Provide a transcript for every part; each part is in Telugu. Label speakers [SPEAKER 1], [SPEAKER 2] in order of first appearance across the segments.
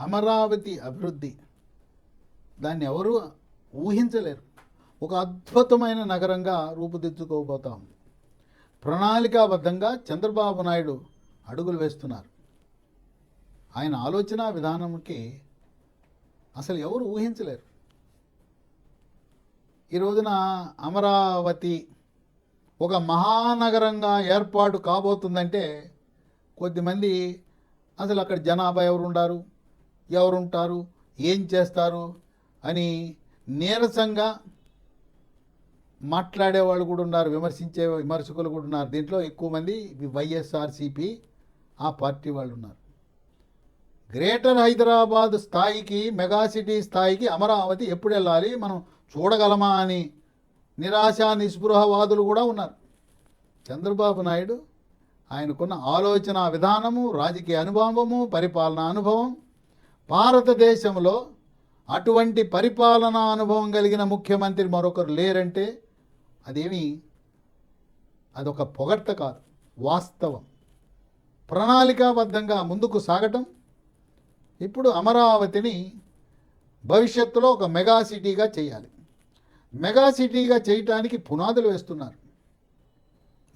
[SPEAKER 1] అమరావతి అభివృద్ధి. దాన్ని ఎవరు ఊహించలేరు. ఒక అద్భుతమైన నగరంగా రూపుదిద్దుకోబోతా. ఉంది ప్రణాళికాబద్ధంగా చంద్రబాబు నాయుడు అడుగులు వేస్తున్నారు. ఆయన ఆలోచన విధానంకి అసలు ఎవరు ఊహించలేరు. ఈ రోజున అమరావతి ఒక మహానగరంగా ఏర్పాటు కాబోతుందంటే కొద్దిమంది అసలు అక్కడ జనాభా ఎవరు ఉండారు ఎవరుంటారు? ఏం చేస్తారు? అని నీరసంగా మాట్లాడేవాళ్ళు కూడా ఉన్నారు విమర్శించే విమర్శకులు కూడా ఉన్నారు. దీంట్లో ఎక్కువ మంది వైఎస్ఆర్సిపి ఆ పార్టీ వాళ్ళు ఉన్నారు. గ్రేటర్ హైదరాబాద్ స్థాయికి మెగాసిటీ స్థాయికి అమరావతి ఎప్పుడు వెళ్ళాలి? మనం చూడగలమా అని నిరాశ నిస్పృహవాదులు కూడా ఉన్నారు. చంద్రబాబు నాయుడు ఆయనకున్న ఆలోచన విధానము రాజకీయ అనుభవము పరిపాలనా అనుభవం భారతదేశంలో అటువంటి పరిపాలనా అనుభవం కలిగిన ముఖ్యమంత్రి మరొకరు లేరంటే అదేమి అదొక పొగడ్త కాదు వాస్తవం. ప్రణాళికాబద్ధంగా ముందుకు సాగటం. ఇప్పుడు అమరావతిని భవిష్యత్తులో ఒక మెగా సిటీగా చేయాలి. మెగా సిటీగా చేయటానికి పునాదులు వేస్తున్నారు.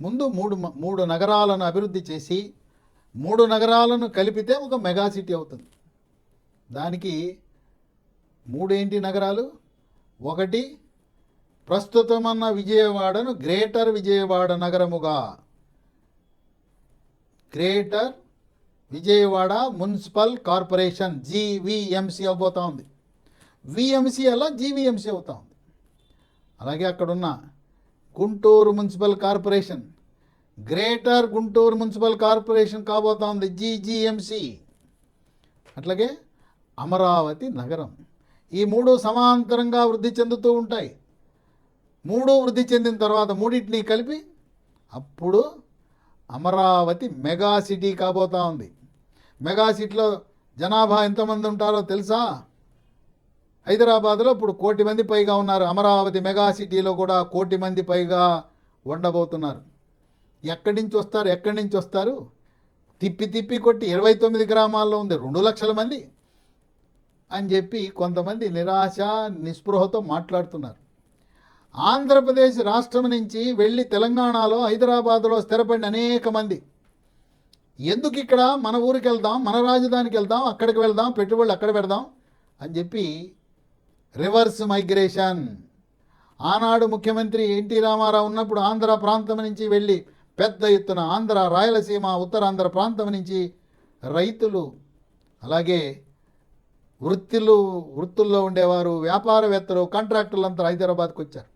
[SPEAKER 1] ముందు మూడు మూడు నగరాలను అభివృద్ధి చేసి మూడు నగరాలను కలిపితే ఒక మెగా సిటీ అవుతుంది. దానికి మూడేంటి నగరాలు? ఒకటి ప్రస్తుతమన్న విజయవాడను greater Vijayawada నగరముగా. Greater Vijayawada municipal corporation GVMC అవబోతా ఉంది. విఎంసీ అలా జీవీఎంసీ అవుతా ఉంది. అలాగే అక్కడున్న Guntur municipal corporation greater Guntur municipal corporation కాబోతా ఉంది జీజీఎంసీ. అట్లాగే అమరావతి నగరం. ఈ మూడు సమాంతరంగా వృద్ధి చెందుతూ ఉంటాయి. మూడు వృద్ధి చెందిన తర్వాత మూడింటిని కలిపి అప్పుడు అమరావతి మెగా సిటీ కాబోతా ఉంది. మెగా సిటీలో జనాభా ఎంతమంది ఉంటారో తెలుసా? హైదరాబాద్లో ఇప్పుడు కోటి మంది పైగా ఉన్నారు. అమరావతి మెగా సిటీలో కూడా కోటి మంది పైగా ఉండబోతున్నారు. ఎక్కడి నుంచి వస్తారు? ఎక్కడి నుంచి వస్తారు? తిప్పి తిప్పి కొట్టి ఇరవై తొమ్మిది గ్రామాల్లో ఉంది. రెండు లక్షల మంది. అని చెప్పి కొంతమంది నిరాశ నిస్పృహతో మాట్లాడుతున్నారు. ఆంధ్రప్రదేశ్ రాష్ట్రం నుంచి వెళ్ళి తెలంగాణలో హైదరాబాద్లో స్థిరపడిన అనేక మంది. ఎందుకు ఇక్కడ? మన ఊరికి వెళ్దాం మన రాజధానికి వెళ్దాం అక్కడికి వెళ్దాం పెట్టుబడులు అక్కడ పెడదాం అని చెప్పి రివర్స్ మైగ్రేషన్. ఆనాడు ముఖ్యమంత్రి ఎన్టీ రామారావు ఉన్నప్పుడు ఆంధ్ర ప్రాంతం నుంచి వెళ్ళి పెద్ద ఎత్తున ఆంధ్ర రాయలసీమ ఉత్తరాంధ్ర ప్రాంతం నుంచి రైతులు అలాగే వృత్తిలు వృత్తుల్లో ఉండేవారు వ్యాపారవేత్తలు కాంట్రాక్టర్లు అంతా హైదరాబాద్కి వచ్చారు.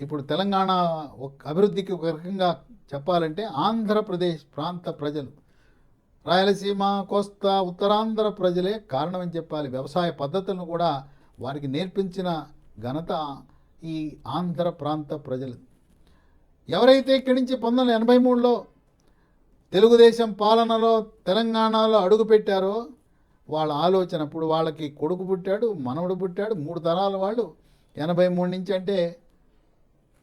[SPEAKER 1] ఇప్పుడు తెలంగాణ ఒక అభివృద్ధికి ఒక రకంగా చెప్పాలంటే ఆంధ్రప్రదేశ్ ప్రాంత ప్రజలు రాయలసీమ కోస్తా ఉత్తరాంధ్ర ప్రజలే కారణమని చెప్పాలి. వ్యవసాయ పద్ధతులను కూడా వారికి నేర్పించిన ఘనత ఈ ఆంధ్ర ప్రాంత ప్రజలు. ఎవరైతే ఇక్కడి నుంచి పంతొమ్మిది వందల ఎనభై మూడులో తెలుగుదేశం పాలనలో తెలంగాణలో అడుగుపెట్టారో వాళ్ళ ఆలోచన ఇప్పుడు వాళ్ళకి కొడుకు పుట్టాడు మనవడు పుట్టాడు మూడు తరాల వాళ్ళు. ఎనభై మూడు నుంచి అంటే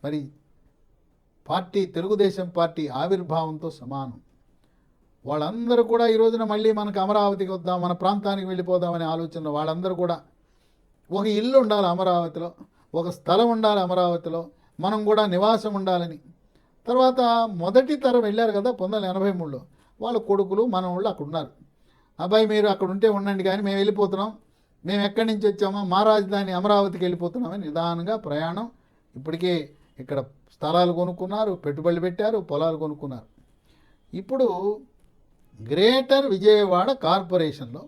[SPEAKER 1] మరి పార్టీ తెలుగుదేశం పార్టీ ఆవిర్భావంతో సమానం. వాళ్ళందరూ కూడా ఈ రోజున మళ్ళీ మనకు అమరావతికి వద్దాం మన ప్రాంతానికి వెళ్ళిపోదామనే ఆలోచన వాళ్ళందరూ కూడా ఒక ఇల్లు ఉండాలి అమరావతిలో ఒక స్థలం ఉండాలి అమరావతిలో మనం కూడా నివాసం ఉండాలని. తర్వాత మొదటి తరం వెళ్ళారు కదా పంతొమ్మిది ఎనభై మూడులో. వాళ్ళ కొడుకులు మనవాళ్ళు అక్కడ ఉన్నారు అబ్బాయి మీరు అక్కడ ఉంటే ఉండండి కానీ మేము వెళ్ళిపోతున్నాం. మేము ఎక్కడి నుంచి వచ్చామో? మా రాజధాని అమరావతికి వెళ్ళిపోతున్నామని నిదానంగా ప్రయాణం. ఇప్పటికే ఇక్కడ స్థలాలు కొనుక్కున్నారు పెట్టుబడులు పెట్టారు పొలాలు కొనుక్కున్నారు. ఇప్పుడు గ్రేటర్ విజయవాడ కార్పొరేషన్లో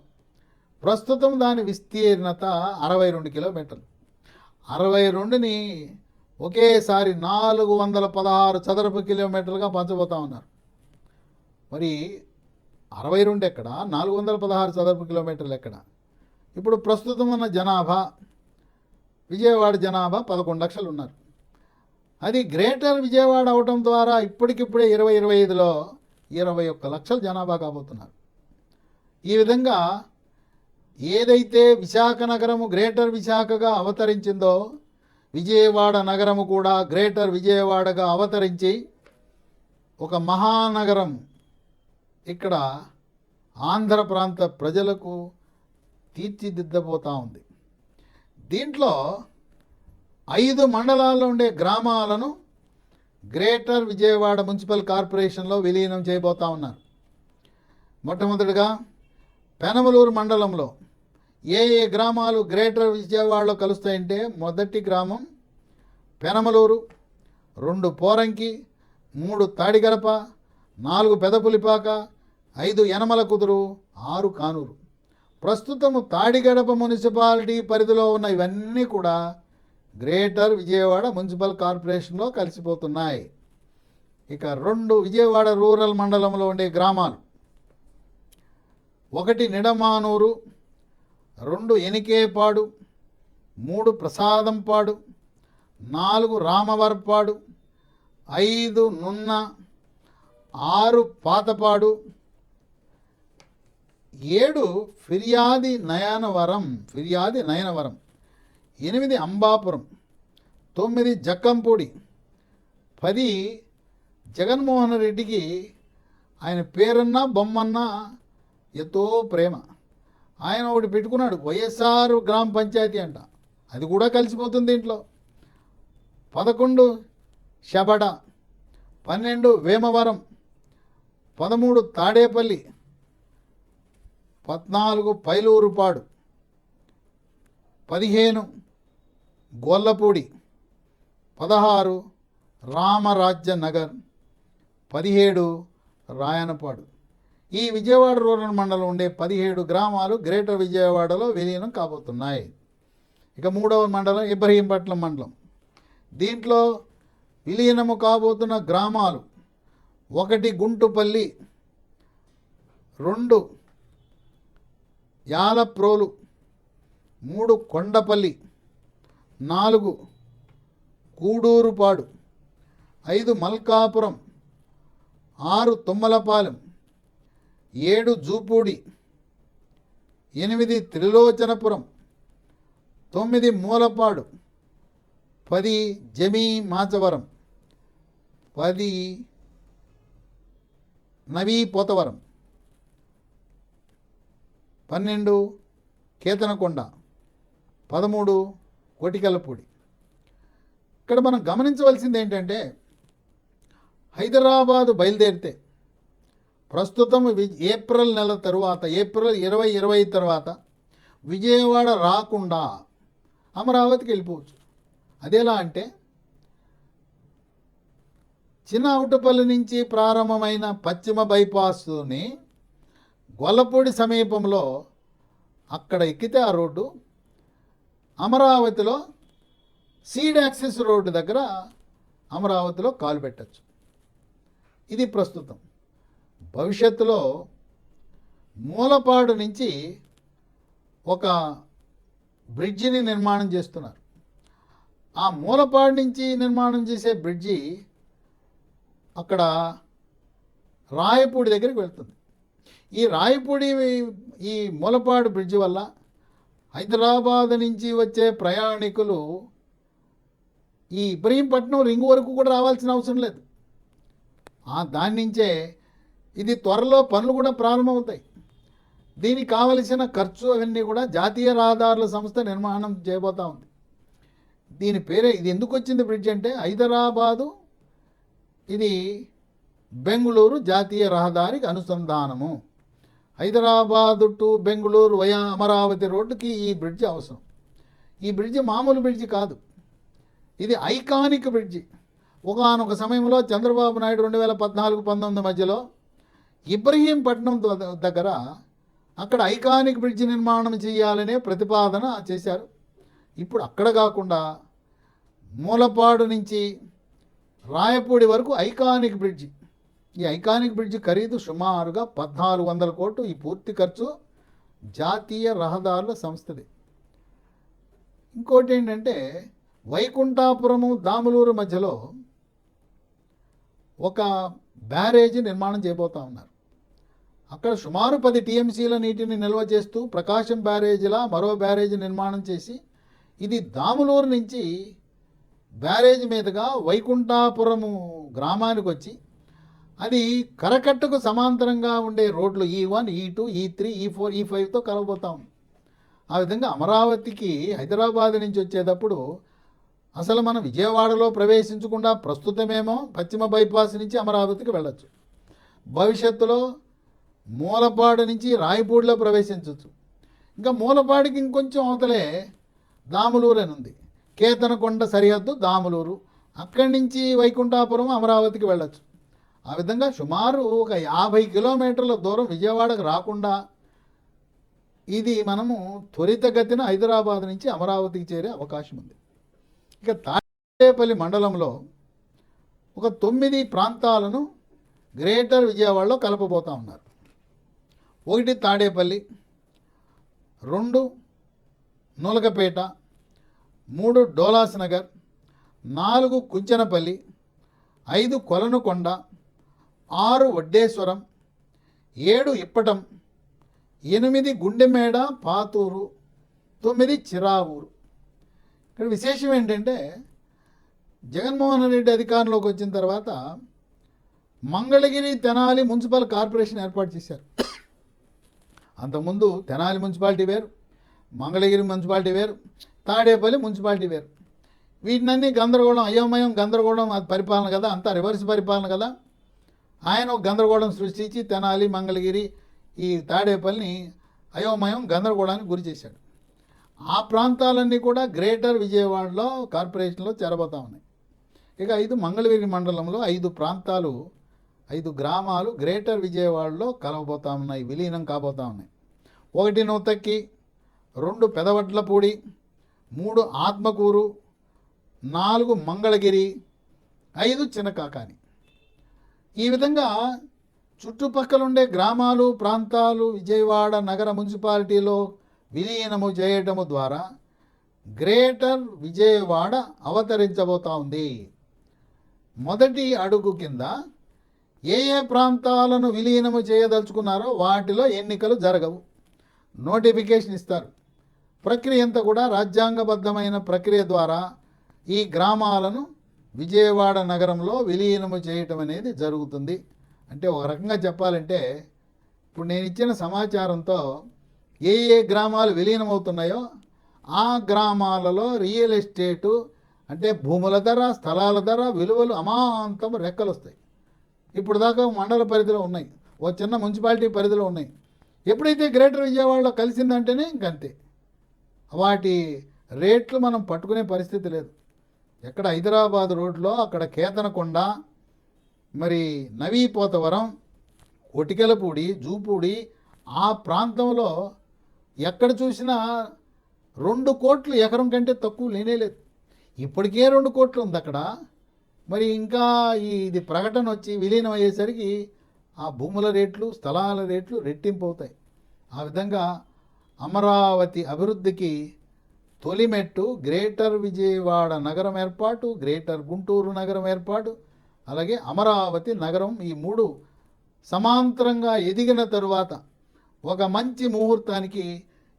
[SPEAKER 1] ప్రస్తుతం దాని విస్తీర్ణత అరవై రెండు కిలోమీటర్లు. అరవై రెండుని ఒకేసారి నాలుగు వందల పదహారు చదరపు కిలోమీటర్లుగా పంచబోతా ఉన్నారు. మరి అరవై రెండు ఎక్కడ? నాలుగు వందల పదహారు చదరపు కిలోమీటర్లు ఎక్కడ? ఇప్పుడు ప్రస్తుతం ఉన్న జనాభా విజయవాడ జనాభా పదకొండు లక్షలు ఉన్నారు. అది గ్రేటర్ విజయవాడ అవటం ద్వారా ఇప్పటికిప్పుడే ఇరవై ఇరవై ఐదులో ఇరవై ఒక్క లక్షల జనాభా కాబోతున్నారు. ఈ విధంగా ఏదైతే విశాఖ నగరము గ్రేటర్ విశాఖగా అవతరించిందో విజయవాడ నగరము కూడా గ్రేటర్ విజయవాడగా అవతరించి ఒక మహానగరం ఇక్కడ ఆంధ్ర ప్రాంత ప్రజలకు తీర్చిదిద్దబోతూ ఉంది దీంట్లో ఐదు మండలాల్లో ఉండే గ్రామాలను గ్రేటర్ విజయవాడ మున్సిపల్ కార్పొరేషన్లో విలీనం చేయబోతా ఉన్నారు. మొట్టమొదటిగా పెనమలూరు మండలంలో ఏ ఏ గ్రామాలు గ్రేటర్ విజయవాడలో కలుస్తాయంటే మొదటి గ్రామం పెనమలూరు రెండు పోరంకి మూడు తాడిగడప నాలుగు పెదపులిపాక ఐదు యనమల కుదురు ఆరు కానూరు. ప్రస్తుతము తాడిగడప మున్సిపాలిటీ పరిధిలో ఉన్న ఇవన్నీ కూడా గ్రేటర్ విజయవాడ మున్సిపల్ కార్పొరేషన్లో కలిసిపోతున్నాయి. ఇక రెండు విజయవాడ రూరల్ మండలంలో ఉండే గ్రామాలు. ఒకటి నిడమానూరు రెండు ఎనికేపాడు మూడు ప్రసాదంపాడు నాలుగు రామవర్పాడు ఐదు నున్న ఆరు పాతపాడు ఏడు ఫిర్యాది నయనవరం ఫిర్యాది నయనవరం ఎనిమిది అంబాపురం తొమ్మిది జక్కంపూడి పది జగన్మోహన్ రెడ్డికి ఆయన పేరన్నా బొమ్మన్నా ఎంతో ప్రేమ. ఆయన ఒకటి పెట్టుకున్నాడు వైఎస్ఆర్ గ్రామ పంచాయతీ అంట. అది కూడా కలిసిపోతుంది దీంట్లో పదకొండు శబడ పన్నెండు వేమవరం పదమూడు తాడేపల్లి పద్నాలుగు పైలూరుపాడు పదిహేను గొల్లపూడి పదహారు రామరాజ్య నగర్ పదిహేడు రాయనపాడు. ఈ విజయవాడ రూరల్ మండలం ఉండే పదిహేడు గ్రామాలు గ్రేటర్ విజయవాడలో విలీనం కాబోతున్నాయి. ఇక మూడవ మండలం ఇబ్రహీంపట్నం మండలం. దీంట్లో విలీనము కాబోతున్న గ్రామాలు ఒకటి గుంటుపల్లి రెండు యాలప్రోలు మూడు కొండపల్లి నాలుగు కూడూరుపాడు ఐదు మల్కాపురం ఆరు తుమ్మలపాలెం ఏడు జూపూడి ఎనిమిది త్రిలోచనపురం తొమ్మిది మూలపాడు పది జమీ మాచవరం పది నవీ పోతవరం. పన్నెండు కేతనకొండ. పదమూడు కోటికలపూడి ఇక్కడ మనం గమనించవలసింది ఏంటంటే హైదరాబాదు బయలుదేరితే ప్రస్తుతం ఏప్రిల్ నెల తరువాత ఏప్రిల్ ఇరవై ఇరవై తర్వాత విజయవాడ రాకుండా అమరావతికి వెళ్ళిపోవచ్చు. అదేలా అంటే చిన్న అవుటపల్లి నుంచి ప్రారంభమైన పశ్చిమ బైపాస్ని గొల్లపూడి సమీపంలో అక్కడ ఎక్కితే ఆ రోడ్డు. అమరావతిలో సీడ్ యాక్సెస్ రోడ్డు దగ్గర అమరావతిలో కాలు పెట్టచ్చు. ఇది ప్రస్తుతం. భవిష్యత్తులో మూలపాడు నుంచి ఒక బ్రిడ్జిని నిర్మాణం చేస్తున్నారు. ఆ మూలపాడు నుంచి నిర్మాణం చేసే బ్రిడ్జి అక్కడ రాయపూడి దగ్గరికి వెళ్తుంది. ఈ రాయపూడి ఈ మూలపాడు బ్రిడ్జి వల్ల హైదరాబాద్ నుంచి వచ్చే ప్రయాణికులు ఈ ఇబ్రహీంపట్నం రింగ్ వరకు కూడా రావాల్సిన అవసరం లేదు. దాని నుంచే ఇది త్వరలో పనులు కూడా ప్రారంభమవుతాయి. దీనికి కావలసిన ఖర్చు అవన్నీ కూడా జాతీయ రహదారుల సంస్థ నిర్మాణం చేయబోతా ఉంది. దీని పేరే ఇది ఎందుకు వచ్చింది బ్రిడ్జ్ అంటే హైదరాబాదు ఇది బెంగళూరు జాతీయ రహదారికి అనుసంధానము. హైదరాబాదు టు బెంగళూరు వయా అమరావతి రోడ్డుకి ఈ బ్రిడ్జ్ అవసరం. ఈ బ్రిడ్జ్ మామూలు బ్రిడ్జ్ కాదు. ఇది ఐకానిక్ బ్రిడ్జి. ఒకనొక సమయంలో చంద్రబాబు నాయుడు రెండు వేల పద్నాలుగు పంతొమ్మిది మధ్యలో ఇబ్రహీంపట్నం దగ్గర అక్కడ ఐకానిక్ బ్రిడ్జ్ నిర్మాణం చేయాలనే ప్రతిపాదన చేశారు. ఇప్పుడు అక్కడ కాకుండా మూలపాడు నుంచి రాయపూడి వరకు ఐకానిక్ బ్రిడ్జి. ఈ ఐకానిక్ బ్రిడ్జి ఖరీదు సుమారుగా పద్నాలుగు వందల కోట్లు. ఈ పూర్తి ఖర్చు జాతీయ రహదారుల సంస్థది. ఇంకోటి ఏంటంటే వైకుంఠాపురము దాములూరు మధ్యలో ఒక బ్యారేజీ నిర్మాణం చేయబోతా ఉన్నారు. అక్కడ సుమారు పది టీఎంసీల నీటిని నిల్వ చేస్తూ ప్రకాశం బ్యారేజీలా మరో బ్యారేజీ నిర్మాణం చేసి ఇది దాములూరు నుంచి బ్యారేజ్ మీదుగా వైకుంఠాపురము గ్రామానికి వచ్చి అది కరకట్టకు సమాంతరంగా ఉండే రోడ్లు ఈ వన్ ఈ టూ ఈ త్రీ ఈ ఫోర్ ఈ ఫైవ్తో కలవబోతాం. ఆ విధంగా అమరావతికి హైదరాబాద్ నుంచి వచ్చేటప్పుడు అసలు మనం విజయవాడలో ప్రవేశించకుండా ప్రస్తుతమేమో పశ్చిమ బైపాస్ నుంచి అమరావతికి వెళ్ళచ్చు. భవిష్యత్తులో మూలపాడు నుంచి రాయపూడిలో ప్రవేశించవచ్చు ఇంకా మూలపాడికి ఇంకొంచెం అవతలే దాములూరు అని ఉంది. కేతనకొండ సరిహద్దు దాములూరు. అక్కడి నుంచి వైకుంఠాపురం అమరావతికి వెళ్ళచ్చు. ఆ విధంగా సుమారు ఒక యాభై కిలోమీటర్ల దూరం విజయవాడకు రాకుండా ఇది మనము త్వరితగతిన హైదరాబాద్ నుంచి అమరావతికి చేరే అవకాశం ఉంది. ఇక తాడేపల్లి మండలంలో ఒక తొమ్మిది ప్రాంతాలను గ్రేటర్ విజయవాడలో కలపబోతా ఉన్నారు. ఒకటి తాడేపల్లి రెండు నూలకపేట మూడు డోలాస్ నగర్ నాలుగు కుంచనపల్లి ఐదు కొలనుకొండ ఆరు వడ్డేశ్వరం ఏడు ఇప్పటం ఎనిమిది గుండెమేడ పాతూరు తొమ్మిది చిరావూరు. ఇక్కడ విశేషం ఏంటంటే జగన్మోహన్ రెడ్డి అధికారంలోకి వచ్చిన తర్వాత మంగళగిరి తెనాలి మున్సిపల్ కార్పొరేషన్ ఏర్పాటు చేశారు. అంతకుముందు తెనాలి మున్సిపాలిటీ వేరు మంగళగిరి మున్సిపాలిటీ వేరు తాడేపల్లి మున్సిపాలిటీ వేరు. వీటినన్నీ గందరగోళం అయోమయం గందరగోళం అది పరిపాలన కదా అంతా రివర్స్ పరిపాలన కదా. ఆయన ఒక గందరగోళం సృష్టించి తెనాలి మంగళగిరి ఈ తాడేపల్లిని అయోమయం గందరగోళానికి గురి చేశాడు. ఆ ప్రాంతాలన్నీ కూడా గ్రేటర్ విజయవాడలో కార్పొరేషన్లో చేరబోతా ఉన్నాయి. ఇక ఐదు మంగళగిరి మండలంలో ఐదు ప్రాంతాలు ఐదు గ్రామాలు గ్రేటర్ విజయవాడలో కలవబోతా ఉన్నాయి విలీనం కాబోతా ఉన్నాయి. ఒకటి నూతక్కి రెండు పెదవట్లపూడి మూడు ఆత్మకూరు నాలుగు మంగళగిరి ఐదు చిన్నకాకాని. ఈ విధంగా చుట్టుపక్కల ఉండే గ్రామాలు ప్రాంతాలు విజయవాడ నగర మున్సిపాలిటీలో విలీనము చేయటము ద్వారా గ్రేటర్ విజయవాడ అవతరించబోతా ఉంది. మొదటి అడుగు కింద ఏ ఏ ప్రాంతాలను విలీనము చేయదలుచుకున్నారో వాటిలో ఎన్నికలు జరగవు. నోటిఫికేషన్ ఇస్తారు. ప్రక్రియ అంతా కూడా రాజ్యాంగబద్ధమైన ప్రక్రియ ద్వారా ఈ గ్రామాలను విజయవాడ నగరంలో విలీనము చేయటం అనేది జరుగుతుంది. అంటే ఒక రకంగా చెప్పాలంటే ఇప్పుడు నేను ఇచ్చిన సమాచారంతో ఏ ఏ గ్రామాలు విలీనమవుతున్నాయో ఆ గ్రామాలలో రియల్ ఎస్టేటు అంటే భూముల ధర స్థలాల ధర విలువలు అమాంతం రెక్కలు వస్తాయి. ఇప్పుడు దాకా మండల పరిధిలో ఉన్నాయి. ఓ చిన్న మున్సిపాలిటీ పరిధిలో ఉన్నాయి. ఎప్పుడైతే గ్రేటర్ విజయవాడలో కలిసిందంటేనే ఇంకంతే. వాటి రేట్లు మనం పట్టుకునే పరిస్థితి లేదు. ఎక్కడ హైదరాబాద్ రోడ్లో అక్కడ కేతనకొండ మరి నవీపోతవరం ఒటికెలపూడి జూపూడి ఆ ప్రాంతంలో ఎక్కడ చూసినా రెండు కోట్లు ఎకరం కంటే తక్కువ లేనే లేదు. ఇప్పటికే రెండు కోట్లు ఉంది అక్కడ. మరి ఇంకా ఈ ఇది ప్రకటన వచ్చి విలీనం అయ్యేసరికి ఆ భూముల రేట్లు స్థలాల రేట్లు రెట్టింపు అవుతాయి. ఆ విధంగా అమరావతి అభివృద్ధికి తొలిమెట్టు గ్రేటర్ విజయవాడ నగరం ఏర్పాటు గ్రేటర్ గుంటూరు నగరం ఏర్పాటు అలాగే అమరావతి నగరం ఈ మూడు సమాంతరంగా ఎదిగిన తరువాత ఒక మంచి ముహూర్తానికి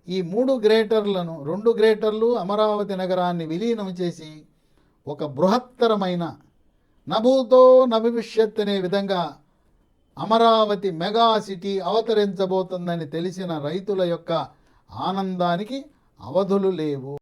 [SPEAKER 1] ఈ మూడు గ్రేటర్లను రెండు గ్రేటర్లు అమరావతి నగరాన్ని విలీనం చేసి ఒక బృహత్తరమైన నభూతో నభవిష్యత్ అనే విధంగా అమరావతి మెగా సిటీ అవతరించబోతుందని తెలిసిన రైతుల యొక్క ఆనందానికి అవధులు లేవు.